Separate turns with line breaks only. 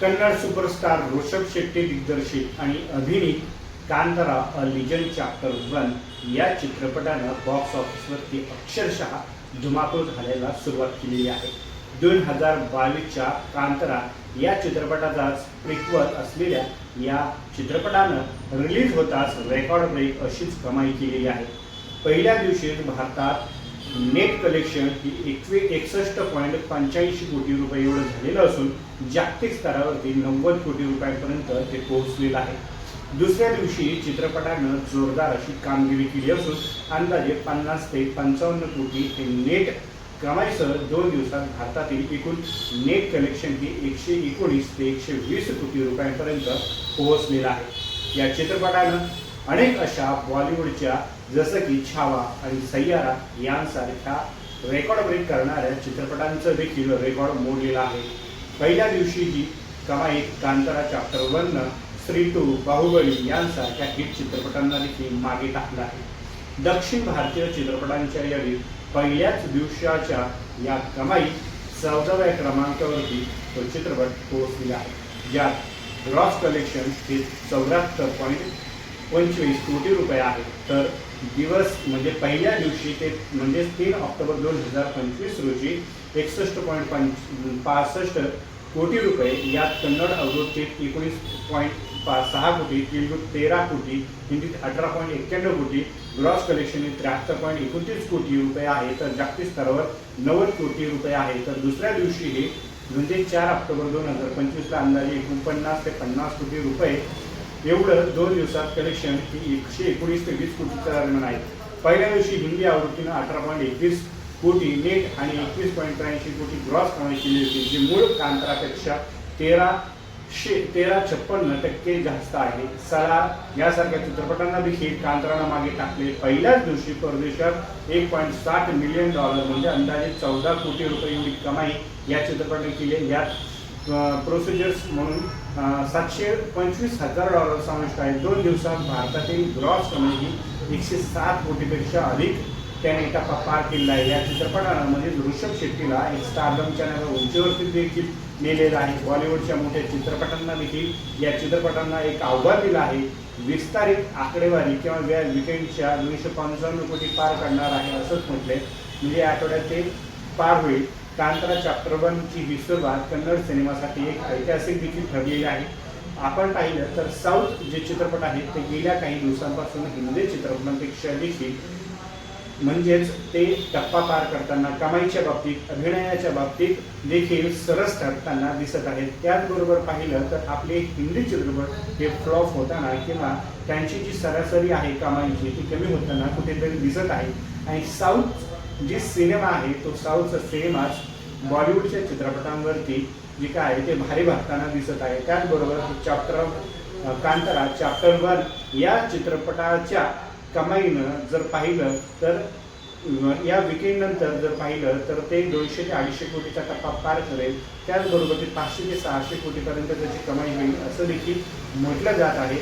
Kannada superstar Rishabh Shetty दिग्दर्शित आणि अभिनीत Kantara a legend chapter one या चित्रपटानं बॉक्स ऑफिसवरती अक्षरशः धुमाकूळ घालायला सुरुवात केलेली आहे. दोन हजार बावीसच्या कांतारा या चित्रपटाचाच प्रिक्वल असलेल्या या चित्रपटानं रिलीज होताच रेकॉर्ड ब्रेक अशीच कमाई केलेली आहे. पहिल्या दिवशी भारतात नेट कलेक्शन ही एकवे एकसष्ट पॉईंट पंच्याऐंशी कोटी रुपये एवढं झालेलं असून जागतिक स्तरावरती नव्वद कोटी रुपयांपर्यंत ते पोहोचलेलं आहे. दुसऱ्या दिवशी चित्रपटानं जोरदार अशी कामगिरी केली असून अंदाजे पन्नास ते पंचावन्न कोटी हे नेट कमाईसह दोन दिवसात भारतातील एकूण नेट कलेक्शन ही एकशे एकोणीस ते एकशे वीस कोटी रुपयांपर्यंत पोहोचलेलं आहे. या चित्रपटानं अनेक अशा बॉलिवूडच्या जसं की छावा आणि सय्यारा यांसारख्या रेकॉर्ड ब्रेक करणाऱ्या चित्रपटांचं देखील रेकॉर्ड मोडलेला आहे. पहिल्या दिवशी ही कमाई कांतारा चॅप्टर वननं स्त्री टू बाहुबली यांसारख्या हिट चित्रपटांना देखील मागे टाकलं आहे. दक्षिण भारतीय चित्रपटांच्या यादीत पहिल्याच दिवसाच्या या कमाई चौदाव्या क्रमांकावरती तो चित्रपट पोहोचलेला आहे. ज्यात ग्रॉस कलेक्शन हे चौऱ्याहत्तर पॉईंट पंचवीस कोटी रुपये आहे. तर दिवस म्हणजे पहिल्या दिवशी ते म्हणजेच तीन ऑक्टोबर दोन हजार पंचवीस रोजी एकसष्ट पॉईंट पंच पासष्ट कोटी रुपये यात कन्नड अवरोधित एकोणीस पॉईंट पा सहा कोटी तेलगू तेरा कोटी हिंदीत अठरा पॉईंट एक्क्याण्णव कोटी ग्रॉस कलेक्शन हे त्र्याहत्तर पॉईंट एकोणतीस कोटी रुपये आहे. तर जागतिक स्तरावर नव्वद कोटी रुपये आहे. तर दुसऱ्या दिवशी हे म्हणजे चार ऑक्टोबर दोन हजार पंचवीसला अंदाजे एकोणपन्नास ते पन्नास कोटी रुपये एवढं दोन दिवसात कलेक्शन ही एकशे एकोणीस ते वीस कोटीच्या दरम्यान आहे. पहिल्या दिवशी हिंदी आवृत्तीनं अठरा पॉईंट एकवीस कोटी नेट आणि एकवीस पॉईंट त्र्याऐंशी कोटी ग्रॉस कमाई केली होती जी मूळ कांतरापेक्षा तेराशे तेरा छप्पन्न टक्के जास्त आहे. सलार यासारख्या चित्रपटांना देखील कांतरानं मागे टाकले. पहिल्याच दिवशी परदेशात एक पॉईंट साठ मिलियन डॉलर म्हणजे अंदाजे चौदा कोटी रुपये एवढी कमाई या चित्रपटाने केली यात प्रोसिजर्स म्हणून सातशे पंचवीस हजार डॉलर समाविष्ट आहे. दोन दिवसात भारतातील ग्रॉस कमिटी एकशे सात कोटीपेक्षा अधिक त्याने टप्पा पार केलेला आहे. या चित्रपटानं म्हणजे ऋषभ शेट्टीला एक स्टारडमच्या नव्या उंचीवरती देखील नेलेलं आहे. बॉलिवूडच्या मोठ्या चित्रपटांना देखील या चित्रपटांना एक आव्हान दिलं आहे. विस्तारित आकडेवारी किंवा व्या विकेंडच्या दोनशे पंचावन्न कोटी पार करणार आहे असंच म्हटले म्हणजे या आठवड्यात ते पार होईल. कांतरा चॅप्टर वनची कन्नड सिनेमासाठी एक ऐतिहासिक देखील ठरलेली आहे. आपण पाहिलं तर साऊथ जे चित्रपट आहेत ते गेल्या काही दिवसांपासून हिंदी चित्रपटांपेक्षा देखील म्हणजेच ते टप्पा पार करताना कमाईच्या बाबतीत अभिनयाच्या बाबतीत देखील सरस ठरताना दिसत आहेत. त्याचबरोबर पाहिलं तर आपले हिंदी चित्रपट हे फ्लॉप होताना किंवा त्यांची जी सरासरी आहे कमाईची ती कमी होताना कुठेतरी दिसत आहे. आणि साऊथ जी सिनेमा आहे तो साऊथचा सिनेमाच बॉलिवूडच्या चित्रपटांवरती जे काय आहे ते भारी भागताना दिसत आहे. त्याचबरोबर चॅप्टर कांतारा चॅप्टर वन या चित्रपटाच्या कमाईनं जर पाहिलं तर या विकेंडनंतर जर पाहिलं तर ते दोनशे ते अडीचशे कोटीचा टप्पा पार करेल. त्याचबरोबर ते पाचशे ते सहाशे कोटीपर्यंत त्याची कमाई होईल असं देखील म्हटलं जात आहे.